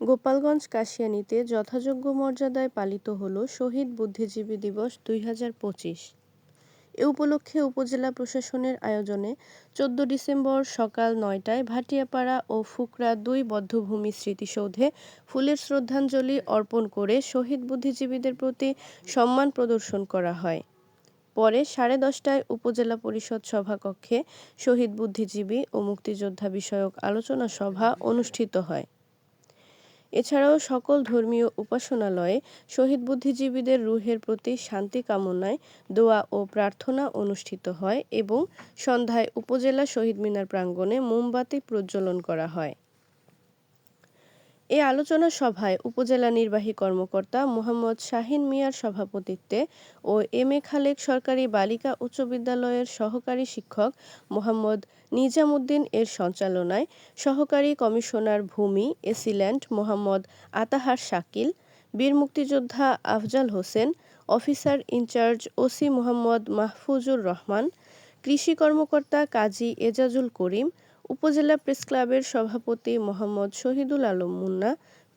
গোপালগঞ্জ কাশিয়ানীতে যথাযোগ্য মর্যাদায় পালিত হল শহীদ বুদ্ধিজীবী দিবস দুই হাজার পঁচিশ। এ উপলক্ষে উপজেলা প্রশাসনের আয়োজনে চোদ্দ ডিসেম্বর সকাল নয়টায় ভাটিয়াপাড়া ও ফুকরা দুই বধ্যভূমি স্মৃতিসৌধে ফুলের শ্রদ্ধাঞ্জলি অর্পণ করে শহীদ বুদ্ধিজীবীদের প্রতি সম্মান প্রদর্শন করা হয়। পরে সাড়ে দশটায় উপজেলা পরিষদ সভাকক্ষে শহীদ বুদ্ধিজীবী ও মুক্তিযোদ্ধা বিষয়ক আলোচনা সভা অনুষ্ঠিত হয়। এছাড়াও সকল ধর্মীয় উপাসনালয়ে শহীদ বুদ্ধিজীবীদের রুহের প্রতি শান্তি কামনায় দোয়া ও প্রার্থনা অনুষ্ঠিত হয় এবং সন্ধ্যায় উপজেলা শহীদ মিনার প্রাঙ্গণে মোমবাতি প্রজ্বলন করা হয়। এ আলোচনা সভায় উপজেলা নির্বাহী কর্মকর্তা মোহাম্মদ শাহিন মিয়ার সভাপতিত্বে ও এম এ খালেক সরকারি বালিকা উচ্চ বিদ্যালয়ের সহকারী শিক্ষক মোহাম্মদ নিজামুদ্দিন এর সঞ্চালনায় সহকারী কমিশনার ভূমি, এসিল্যান্ড মোহাম্মদ আতাহার শাকিল, বীর মুক্তিযোদ্ধা Afzal Hossain, officer in charge OC Mohammad Mahfuzur Rahman, কৃষি কর্মকর্তা কাজী এজাজুল করিম উপজেলা প্রেসক্লাবের সভাপতি মোহাম্মদ শহীদুল আলম মুন্না,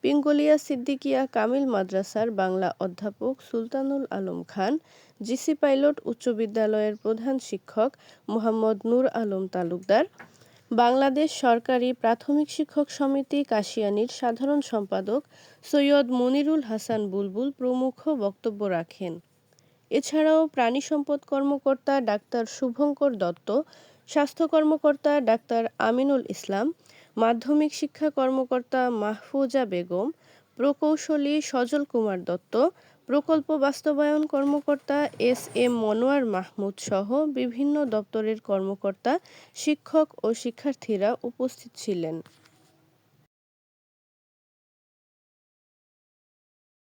পিঙ্গলিয়া সিদ্দিকিয়া কামিল মাদ্রাসার বাংলা অধ্যাপক সুলতানুল আলম খান, জিসি পাইলট উচ্চ বিদ্যালয়ের প্রধান শিক্ষক মোহাম্মদ নূর আলম তালুকদার, বাংলাদেশ সরকারি প্রাথমিক শিক্ষক সমিতি কাশিয়ানীর সাধারণ সম্পাদক সৈয়দ মনিরুল হাসান বুলবুল প্রমুখ বক্তব্য রাখেন। এছাড়াও প্রাণী সম্পদ কর্মকর্তা ডাক্তার শুভঙ্কর দত্ত স্বাস্থ্য কর্মকর্তা ডাক্তার আমিনুল ইসলাম, মাধ্যমিক শিক্ষা কর্মকর্তা মাহফুজা বেগম, প্রকৌশলী সজল কুমার দত্ত, প্রকল্প বাস্তবায়ন কর্মকর্তা এস এম মনোয়ার মাহমুদ সহ বিভিন্ন দপ্তরের কর্মকর্তা, শিক্ষক ও শিক্ষার্থীরা উপস্থিত ছিলেন।